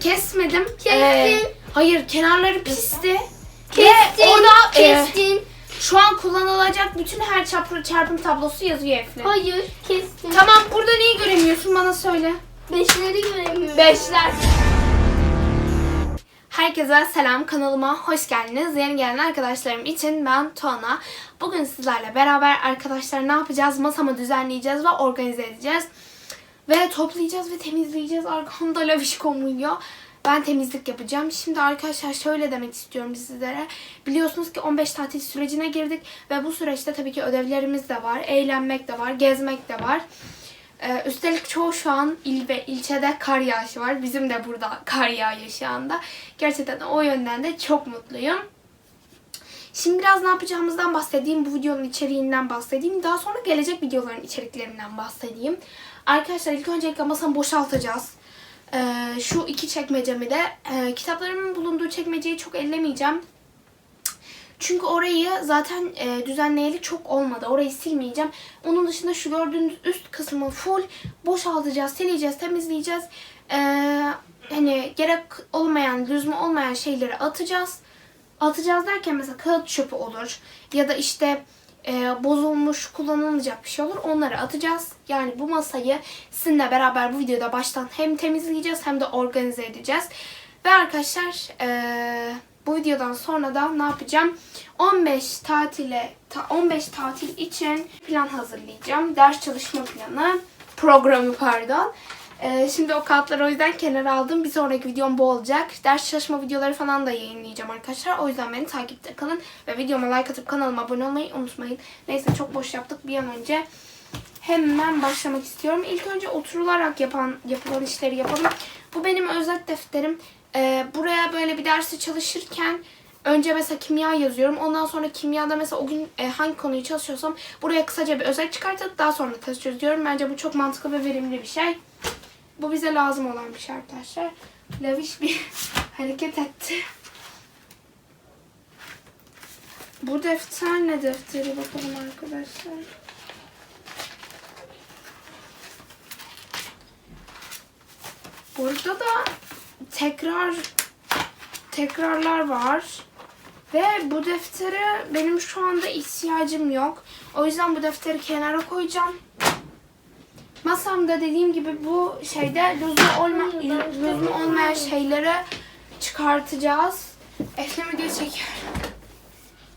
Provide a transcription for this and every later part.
kesmedim. Kestin. Ee, hayır kenarları pisti. Kestin. Ve orada e, kestin. şu an kullanılacak bütün her çarpı, çarpım tablosu yazıyor Eflin. Hayır kestin. Tamam burada neyi göremiyorsun bana söyle. Beşleri göremiyorum. Beşler. Herkese selam kanalıma hoş geldiniz. Yeni gelen arkadaşlarım için ben Tuana. Bugün sizlerle beraber arkadaşlar ne yapacağız? Masamı düzenleyeceğiz ve organize edeceğiz. Ve toplayacağız ve temizleyeceğiz. Arkamda lavişkom uyuyor. Ben temizlik yapacağım. Şimdi arkadaşlar şöyle demek istiyorum sizlere. Biliyorsunuz ki 15 tatil sürecine girdik. Ve bu süreçte tabii ki ödevlerimiz de var. Eğlenmek de var. Gezmek de var. Ee, üstelik çoğu şu an il ve ilçede kar yağışı var. Bizim de burada kar yağıyor şu anda. Gerçekten o yönden de çok mutluyum. Şimdi biraz ne yapacağımızdan bahsedeyim. Bu videonun içeriğinden bahsedeyim. Daha sonra gelecek videoların içeriklerinden bahsedeyim. Arkadaşlar ilk öncelikle masamı boşaltacağız. Ee, şu iki çekmecemi de e, kitaplarımın bulunduğu çekmeceyi çok ellemeyeceğim. Çünkü orayı zaten e, düzenleyeli çok olmadı. Orayı silmeyeceğim. Onun dışında şu gördüğünüz üst kısmı full boşaltacağız, sileceğiz, temizleyeceğiz. Ee, hani gerek olmayan, lüzumu olmayan şeyleri atacağız. Atacağız derken mesela kağıt çöpü olur. Ya da işte e, bozulmuş, kullanılmayacak bir şey olur. Onları atacağız. Yani bu masayı sizinle beraber bu videoda baştan hem temizleyeceğiz hem de organize edeceğiz. Ve arkadaşlar e, bu videodan sonra da ne yapacağım? 15 tatile ta- 15 tatil için plan hazırlayacağım. Ders çalışma planı, programı pardon. Ee, şimdi o kağıtları o yüzden kenara aldım. Bir sonraki videom bu olacak. Ders çalışma videoları falan da yayınlayacağım arkadaşlar. O yüzden beni takipte kalın. Ve videoma like atıp kanalıma abone olmayı unutmayın. Neyse çok boş yaptık. Bir an önce hemen başlamak istiyorum. İlk önce oturularak yapan yapılan işleri yapalım. Bu benim özet defterim. Ee, buraya böyle bir dersi çalışırken önce mesela kimya yazıyorum. Ondan sonra kimyada mesela o gün e, hangi konuyu çalışıyorsam buraya kısaca bir özet çıkartıp daha sonra test çözüyorum. Bence bu çok mantıklı ve verimli bir şey. Bu bize lazım olan bir şey arkadaşlar. Laviş bir hareket etti. Bu defter ne defteri bakalım arkadaşlar. Burada da tekrar tekrarlar var. Ve bu deftere benim şu anda ihtiyacım yok. O yüzden bu defteri kenara koyacağım. Masamda dediğim gibi bu şeyde lüzum, olma, lüzum olmayan şeyleri çıkartacağız. Eflem video çekiyor.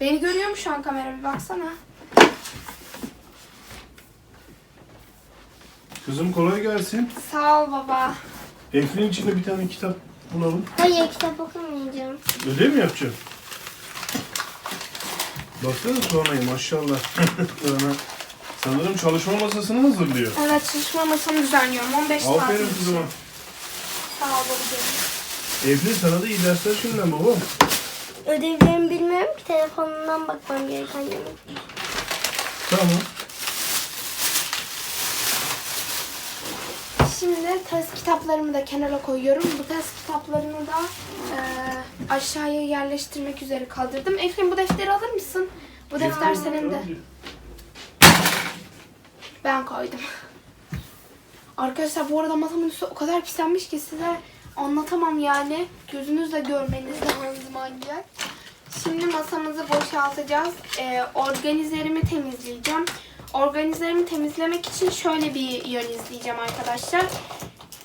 Beni görüyor mu şu an kamera bir baksana. Kızım kolay gelsin. Sağ ol baba. Eflin içinde bir tane kitap bulalım. Hayır kitap okumayacağım. Ödev mi yapacaksın? Baksana sonrayı maşallah. Sanırım çalışma masasını hazırlıyor. Evet çalışma masamı düzenliyorum. 15 saat. Aferin kızıma. Sağ ol babacığım. Eflin sana da iyi dersler şimdiden babam. Ödevlerimi bilmiyorum ki telefonundan bakmam gereken yemek. Tamam. Şimdi test kitaplarımı da kenara koyuyorum. Bu test kitaplarını da e, aşağıya yerleştirmek üzere kaldırdım. Eflin bu defteri alır mısın? Bu defter senin de. Ben koydum. Arkadaşlar bu arada masamın üstü o kadar pislenmiş ki size anlatamam yani. Gözünüzle görmeniz lazım ancak. Şimdi masamızı boşaltacağız. Ee, organizerimi temizleyeceğim. Organizerimi temizlemek için şöyle bir yön izleyeceğim arkadaşlar.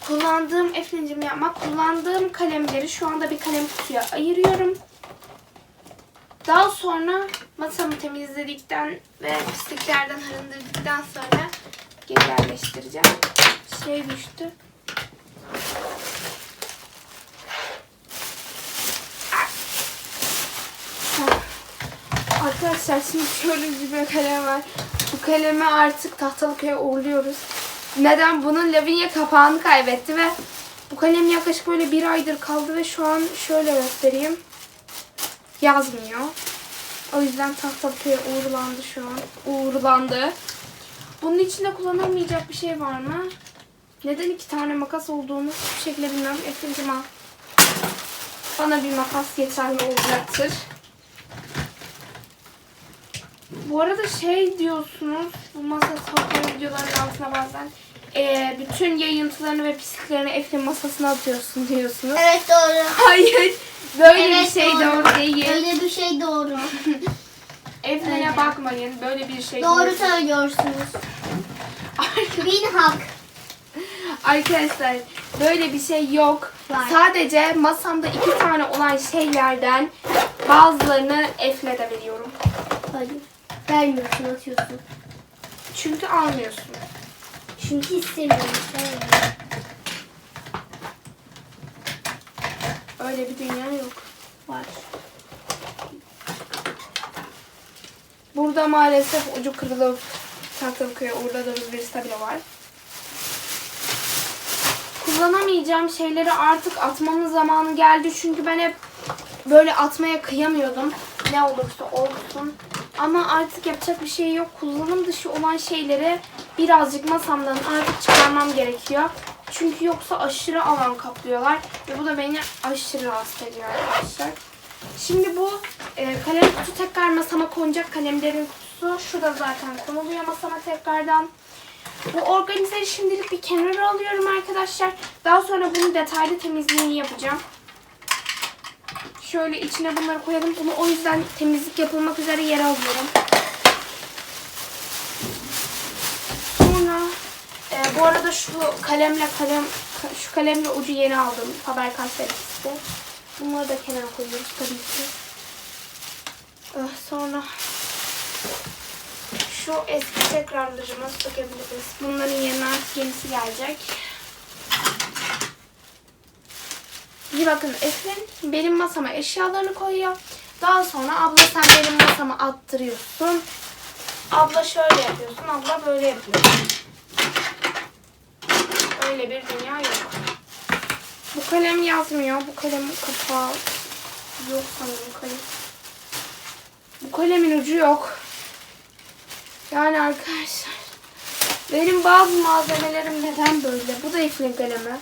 Kullandığım Eflin'cim yapma. Kullandığım kalemleri şu anda bir kalem kutuya ayırıyorum. Daha sonra masamı temizledikten ve pisliklerden arındırdıktan sonra yerleştireceğim. Şey düştü. Arkadaşlar şimdi şöyle bir kalem var. Bu kalemi artık Tahtalıköy'e uğurluyoruz. Neden? Bunun Lavinia kapağını kaybetti ve bu kalem yaklaşık böyle bir aydır kaldı ve şu an şöyle göstereyim. Yazmıyor. O yüzden Tahtalıköy'e uğurlandı şu an. Uğurlandı. Bunun içinde kullanılmayacak bir şey var mı? Neden iki tane makas olduğunu hiçbir şekilde bilmiyorum. Efendim al. Bana bir makas yeterli olacaktır. Bu arada şey diyorsunuz, bu masa sokma videoların altına bazen e, bütün yayıntılarını ve pisliklerini Eflin masasına atıyorsun diyorsunuz. Evet doğru. Hayır. Böyle evet, bir şey doğru, değil. Öyle bir şey doğru. Eflin'e bakmayın. Böyle bir şey doğru değil. söylüyorsunuz. Bin hak. Arkadaşlar böyle bir şey yok. Var. Sadece masamda iki tane olan şeylerden bazılarını Eflin'e de veriyorum. Hayır. Vermiyorsun atıyorsun. Çünkü almıyorsun. Çünkü istemiyorum. sevmiyorum. Öyle bir dünya yok. Var. Burada maalesef ucu kırılıp Takılköy'e uğradığımız bir tablo var. Kullanamayacağım şeyleri artık atmamın zamanı geldi. Çünkü ben hep böyle atmaya kıyamıyordum. Ne olursa olsun. Ama artık yapacak bir şey yok. Kullanım dışı olan şeyleri birazcık masamdan artık çıkarmam gerekiyor. Çünkü yoksa aşırı alan kaplıyorlar. Ve bu da beni aşırı rahatsız ediyor arkadaşlar. Şimdi bu e, kalem kutu tekrar masama konacak kalemlerin kutusu. Şurada zaten konuluyor masama tekrardan. Bu organizeri şimdilik bir kenara alıyorum arkadaşlar. Daha sonra bunun detaylı temizliğini yapacağım. Şöyle içine bunları koyalım. Bunu o yüzden temizlik yapılmak üzere yere alıyorum. Sonra e, bu arada şu kalemle kalem şu kalemle ucu yeni aldım. Faber Castell'de. Bunları da kenara koyuyoruz tabii ki. Eh, Sonra şu eski tekrarlarımı sökebiliriz. Bunların yerine artık yenisi gelecek. Bir bakın Eflin benim masama eşyalarını koyuyor. Daha sonra abla sen benim masama attırıyorsun. Abla şöyle yapıyorsun, abla böyle yapıyor. Öyle bir dünya yok. Bu kalem yazmıyor. Bu kalemin kapağı yok sanırım kalem. Bu kalemin ucu yok. Yani arkadaşlar benim bazı malzemelerim neden böyle? Bu da Eflin kalemi.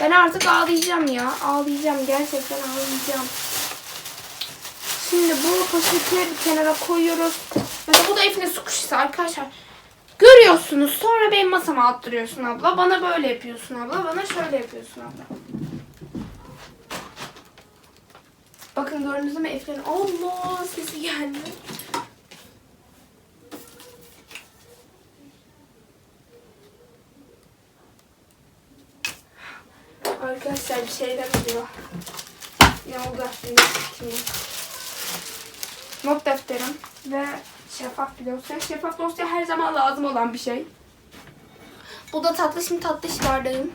Ben artık ağlayacağım ya. Ağlayacağım. Gerçekten ağlayacağım. Şimdi bu poşeti bir kenara koyuyoruz. Mesela bu da Eflin su kuşusu arkadaşlar. Görüyorsunuz. Sonra benim masama attırıyorsun abla. Bana böyle yapıyorsun abla. Bana şöyle yapıyorsun abla. Bakın gördünüz mü Eflin? Allah sesi geldi. Arkadaşlar bir şeyler oluyor. Ne oldu. Not defterim ve şeffaf bir dosya. Şeffaf dosya her zaman lazım olan bir şey. Bu da tatlı şimdi tatlı işlerdeyim.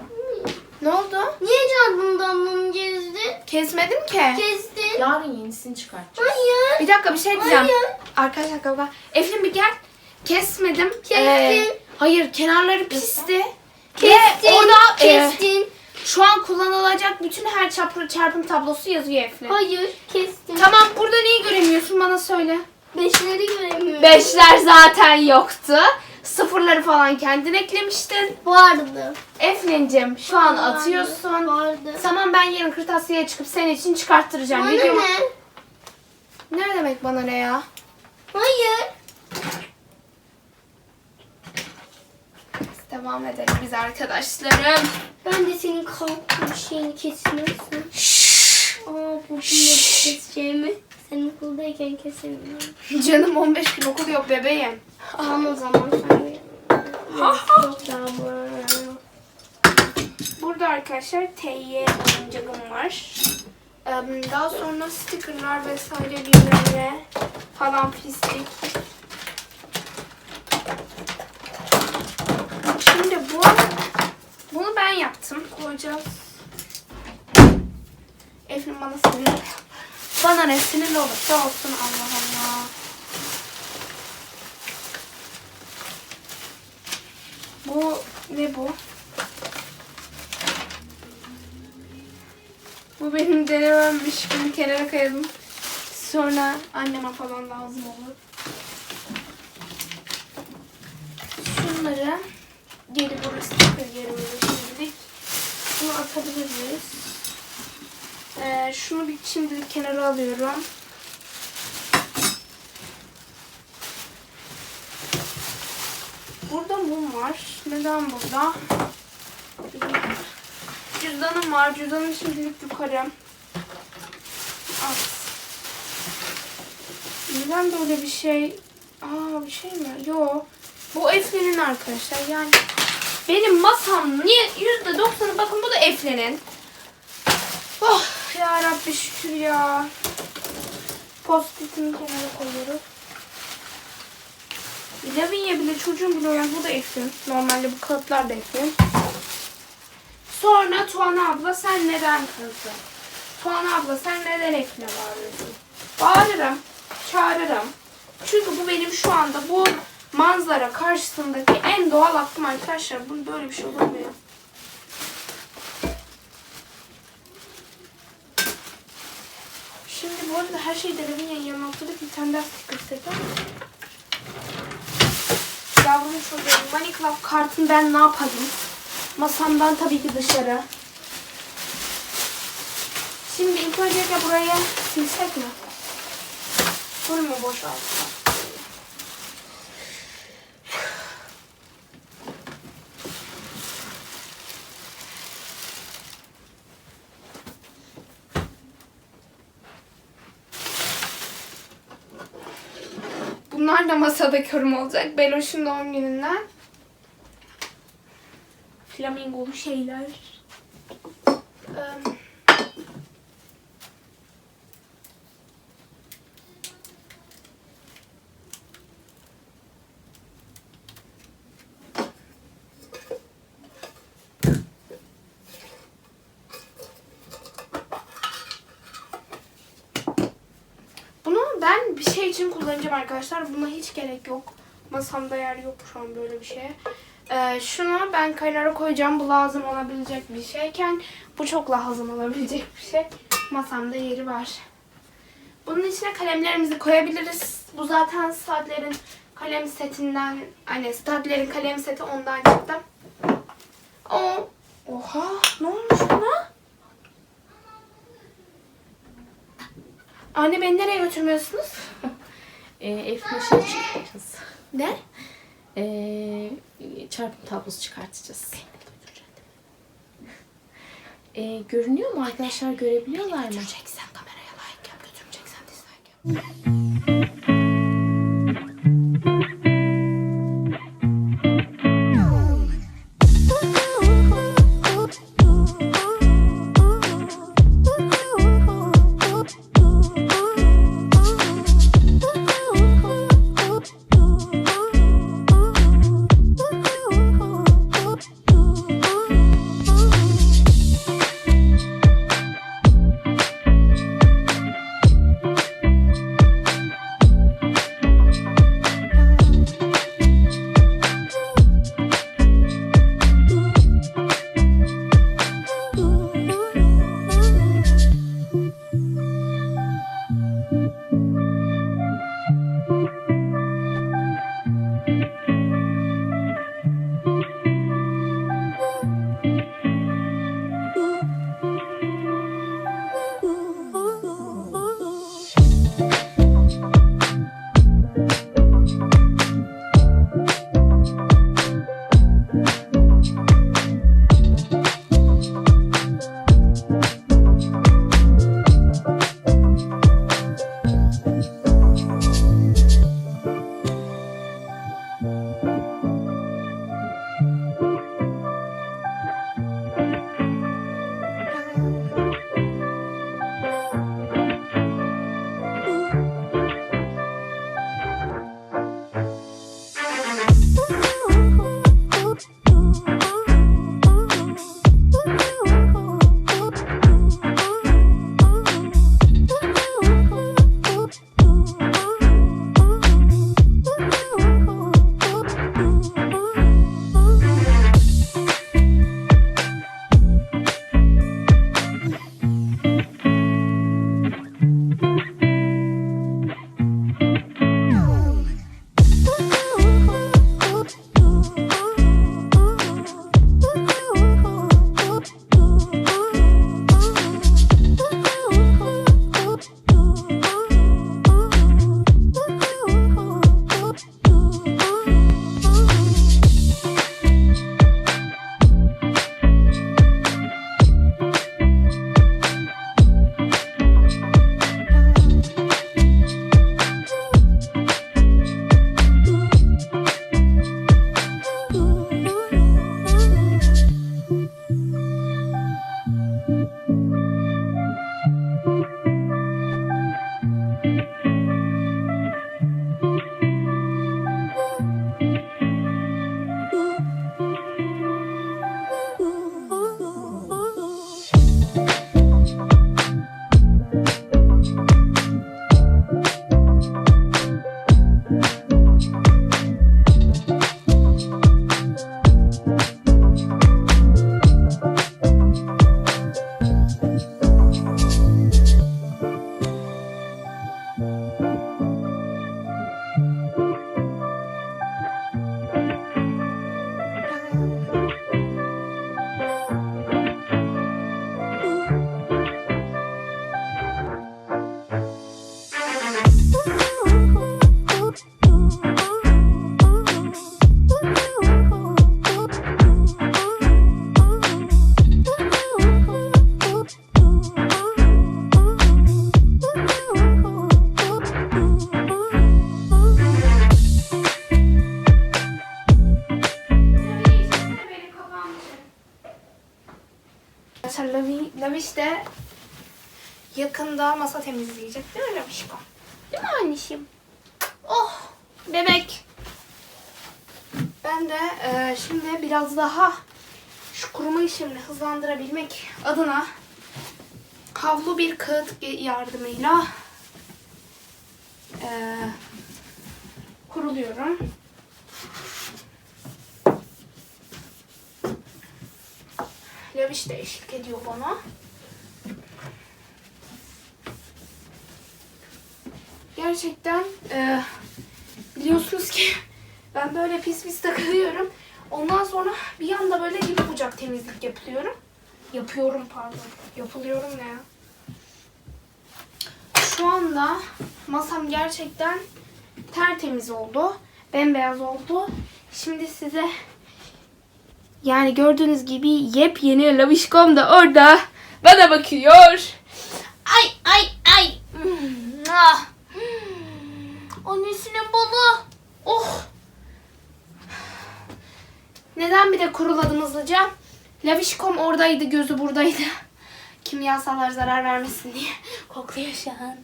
Ne oldu? Niye canımdan bunu gezdin? Kesmedim ki. Kestin. Yarın yenisini çıkartacağız. Hayır. Bir dakika bir şey diyeceğim. Hayır. Arkadaşlar kavga. Eflin bir gel. Kesmedim. Kestin. Ee, hayır kenarları pisti. Kestin. Ve orada e, Kestin. şu an kullanılacak bütün her çarpı, çarpım tablosu yazıyor Eflin. Hayır. Kestin. Tamam burada neyi göremiyorsun bana söyle. Beşleri göremiyorum. Beşler zaten yoktu. Sıfırları falan kendin eklemiştin. Vardı. Eflin'cim şu an Vardı. atıyorsun. Vardı. Tamam ben yarın kırtasiyeye çıkıp senin için çıkarttıracağım. Bana Video- ne? Ne demek bana ne ya? Hayır. Devam edelim biz arkadaşlarım. Ben de senin kalktığın şeyini kesmiyorsun. Şşş. Aa bugün de keseceğimi. Sen okuldayken kesemiyorum. Canım 15 gün okul yok bebeğim. Tamam o zaman sen bu. Burada arkadaşlar TY oyuncağım var. Daha sonra stickerlar vesaire bilmem falan pislik. Şimdi bu bunu ben yaptım. Koyacağız. Efendim bana sinirli. Bana ne sinirli olursa olsun Allah Allah. Bu ne bu? Bu benim denememmiş. Bunu kenara koyalım. Sonra anneme falan lazım olur. Şunları geri burası takır yerimize şimdilik. Bunu atabiliriz. Ee, şunu bir şimdilik kenara alıyorum. burada mum var. Neden burada? Cüzdanım var. Cüzdanım şimdilik yukarı. Neden böyle bir şey? Aa bir şey mi? Yo. Bu Eflin'in arkadaşlar. Yani benim masam niye yüzde doksanı bakın bu da Eflin'in. Ya Rabbi şükür ya. Postitini kenara koyuyoruz. Lavinia bile çocuğum bile yani bu da Eflin. Normalde bu kağıtlar da Eflin. Sonra Tuana abla sen neden kızdın? Tuana abla sen neden Eflin'e bağırıyorsun? Bağırırım. Çağırırım. Çünkü bu benim şu anda bu manzara karşısındaki en doğal aklım arkadaşlar. Bunun böyle bir şey olur mu ya? Şimdi bu arada her şeyi de Lavinia'nın yanına oturduk. Bir tane daha istedim. Yavrum çocuğum Minecraft kartını ben ne yapayım? Masamdan tabii ki dışarı. Şimdi ilk öncelikle burayı silsek mi? Bunu mu boşaltsam? Bunlar da masada körüm olacak. Beloş'un doğum gününden. Flamingolu şeyler. Ee, Bunu ben bir şey için kullanacağım arkadaşlar. Buna hiç gerek yok. Masamda yer yok şu an böyle bir şeye. Ee, şunu ben kenara koyacağım. Bu lazım olabilecek bir şeyken bu çok lazım olabilecek bir şey. Masamda yeri var. Bunun içine kalemlerimizi koyabiliriz. Bu zaten Stadler'in kalem setinden, hani Stadler'in kalem seti ondan çıktı. O, oha ne olmuş buna? Anne beni nereye götürmüyorsunuz? E, Efne şey çıkartacağız. Ne? E, çarpım tablosu çıkartacağız. E, görünüyor mu arkadaşlar? Görebiliyorlar mı? Götüreceksen kameraya like yap, götürmeyeceksen dislike yap. Temizleyecek değil mi Lavişko? Değil mi anneciğim? Oh bebek. Ben de e, şimdi biraz daha şu kuruma işlemini hızlandırabilmek adına havlu bir kağıt yardımıyla e, kuruluyorum. Laviş de eşlik ediyor bana. Gerçekten e, biliyorsunuz ki ben böyle pis pis takılıyorum. Ondan sonra bir anda böyle dip bucak temizlik yapıyorum. Yapıyorum pardon. Yapılıyorum ne ya? Şu anda masam gerçekten tertemiz oldu. Bembeyaz oldu. Şimdi size yani gördüğünüz gibi yepyeni lavişkom da orada bana bakıyor. Ay ay ay. Hmm, ah. Hmm. Annesinin balı. Oh. Neden bir de kuruladım hızlıca? Lavişkom oradaydı, gözü buradaydı. Kimyasallar zarar vermesin diye kokluyor şu an.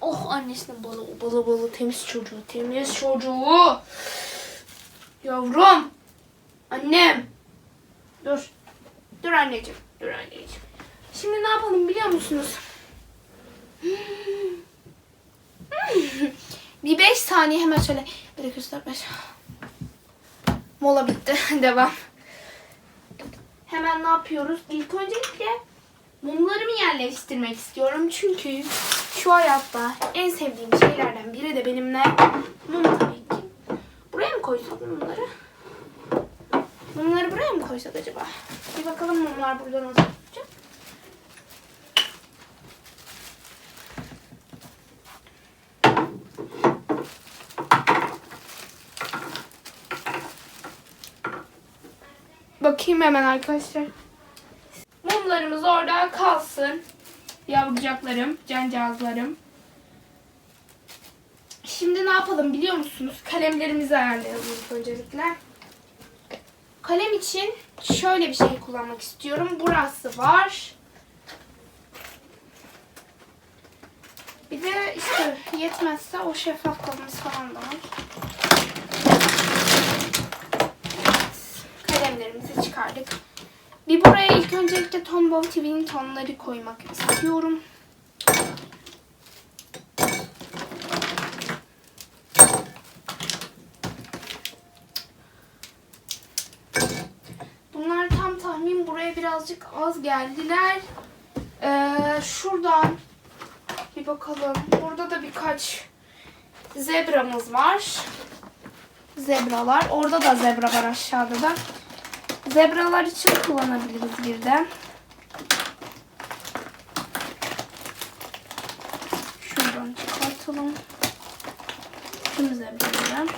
Oh annesinin balı, balı balı temiz çocuğu, temiz çocuğu. Yavrum. Annem. Dur. Dur anneciğim. Dur anneciğim. Şimdi ne yapalım biliyor musunuz? Bir beş saniye hemen şöyle. Bir dakika üç, dört, beş. Mola bitti. Devam. Hemen ne yapıyoruz? İlk öncelikle mumlarımı yerleştirmek istiyorum. Çünkü şu hayatta en sevdiğim şeylerden biri de benimle mum tabii ki. Buraya mı koysak mumları? Mumları buraya mı koysak acaba? Bir bakalım mumlar burada nasıl Bakayım hemen arkadaşlar. Mumlarımız orada kalsın. Yavrucaklarım, cancağızlarım. Şimdi ne yapalım biliyor musunuz? Kalemlerimizi ayarlayalım öncelikle. Kalem için şöyle bir şey kullanmak istiyorum. Burası var. Bir de işte yetmezse o şeffaf kalemiz falan da var. Kalemlerimizi çıkardık. Bir buraya ilk öncelikle Tombow TV'nin tonları koymak istiyorum. Bunlar tam tahmin buraya birazcık az geldiler. Ee, şuradan bir bakalım. Burada da birkaç zebramız var. Zebralar. Orada da zebra var aşağıda da. Zebralar için kullanabiliriz bir de. Şuradan çıkartalım. Tüm zebraları.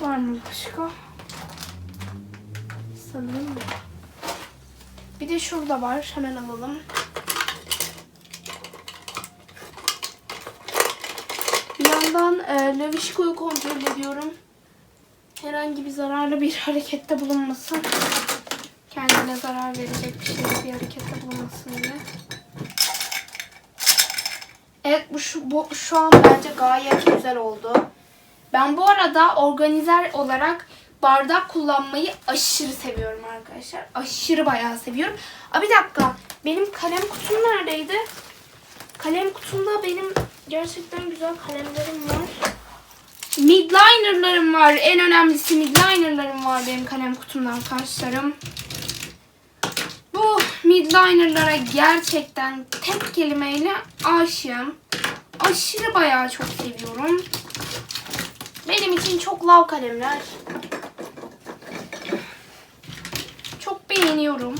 Var mı başka? Sanırım. Bir de şurada var. Hemen alalım. Bir yandan e, Lavişko'yu kontrol ediyorum. Herhangi bir zararlı bir harekette bulunmasın. Kendine zarar verecek bir şey bir harekette bulunmasın diye. Evet bu şu, bu şu an bence gayet güzel oldu. Ben bu arada organizer olarak bardak kullanmayı aşırı seviyorum arkadaşlar. Aşırı bayağı seviyorum. Aa, bir dakika. Benim kalem kutum neredeydi? Kalem kutumda benim gerçekten güzel kalemlerim var. Midliner'larım var. En önemlisi midliner'larım var benim kalem kutumda arkadaşlarım. Bu midliner'lara gerçekten tek kelimeyle aşığım. Aşırı bayağı çok seviyorum. Benim için çok lav kalemler. Çok beğeniyorum.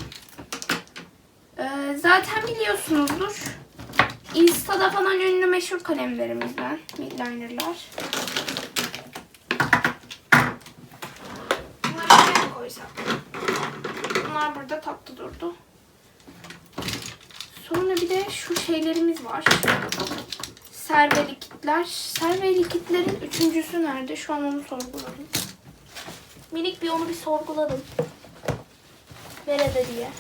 Ee, zaten biliyorsunuzdur. Insta'da falan ünlü meşhur kalemlerimizden. Midliner'lar. Bunları nereye koysam? Bunlar burada tatlı durdu. Sonra bir de şu şeylerimiz var. Serve likitler. Serve likitlerin üçüncüsü nerede? Şu an onu sorguladım. minik bir onu bir sorguladım. Nerede diye.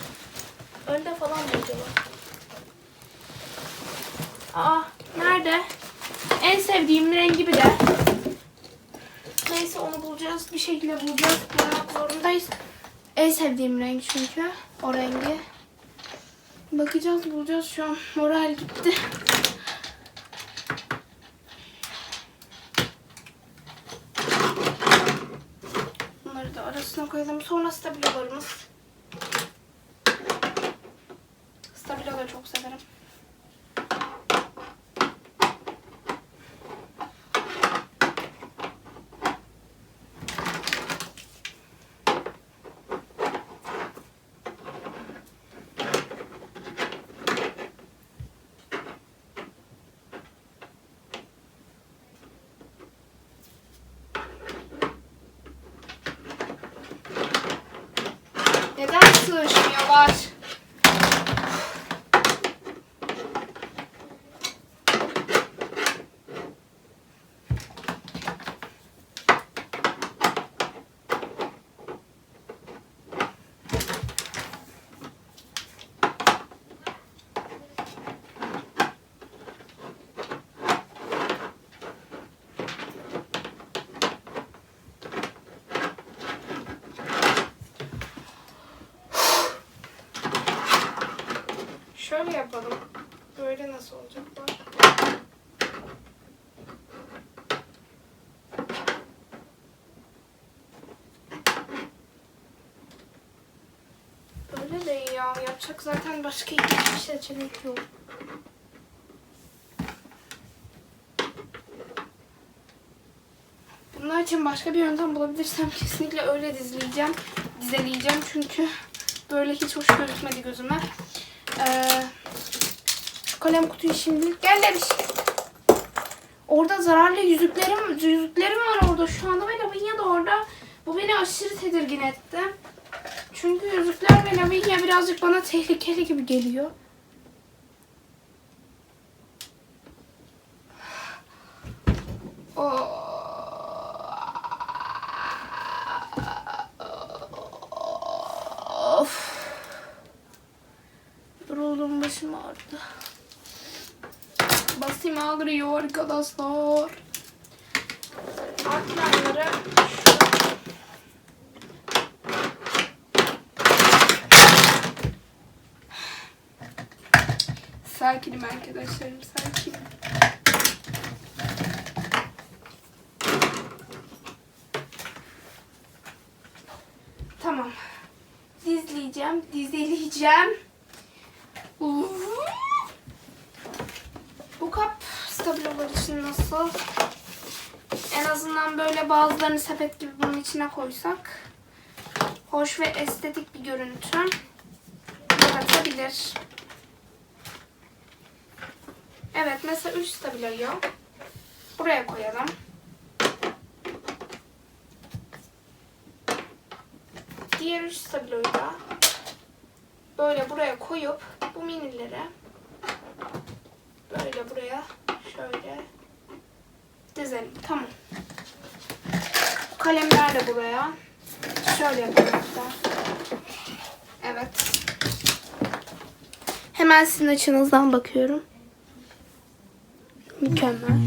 Önde falan mı acaba? Aa nerede? En sevdiğim rengi bir de. Neyse onu bulacağız. Bir şekilde bulacağız. Bulmak zorundayız. En sevdiğim renk çünkü. O rengi. Bakacağız bulacağız şu an. Moral gitti. Bunları da arasına koyalım. Sonra stabilolarımız. Stabilo da çok severim. Neden sığışmıyorlar? Şöyle yapalım. Böyle nasıl olacak bak. Böyle de iyi ya. Yapacak zaten başka hiçbir seçenek yok. Bunlar için başka bir yöntem bulabilirsem kesinlikle öyle dizleyeceğim. Dizeleyeceğim çünkü böyle hiç hoş gözükmedi gözüme. Ee, şu kalem kutuyu şimdi gel Leviş. Orada zararlı yüzüklerim yüzüklerim var orada şu anda ve Lavinia da orada. Bu beni aşırı tedirgin etti. Çünkü yüzükler ve Lavinia birazcık bana tehlikeli gibi geliyor. Yoruldum başım ağrıdı. Basayım ağrıyor arkadaşlar. Artlarları Sakinim arkadaşlarım sakinim. Tamam. Dizleyeceğim, dizeleyeceğim. Bu kap stabilolar için nasıl? En azından böyle bazılarını sepet gibi bunun içine koysak hoş ve estetik bir görüntü yaratabilir. Evet mesela 3 stabiloyu buraya koyalım. Diğer 3 stabiloyu da böyle buraya koyup bu minileri böyle buraya şöyle dizelim. Tamam. Kalemler de buraya. Şöyle yapalım. Evet. Hemen sizin açınızdan bakıyorum. Mükemmel.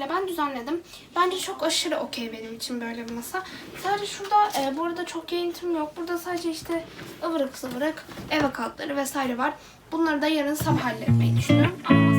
Bu şekilde ben düzenledim. Bence çok aşırı okey benim için böyle bir masa. Sadece şurada e, burada çok yayıntım yok. Burada sadece işte ıvırık zıvırık eve kağıtları vesaire var. Bunları da yarın sabah halletmeyi düşünüyorum. Ama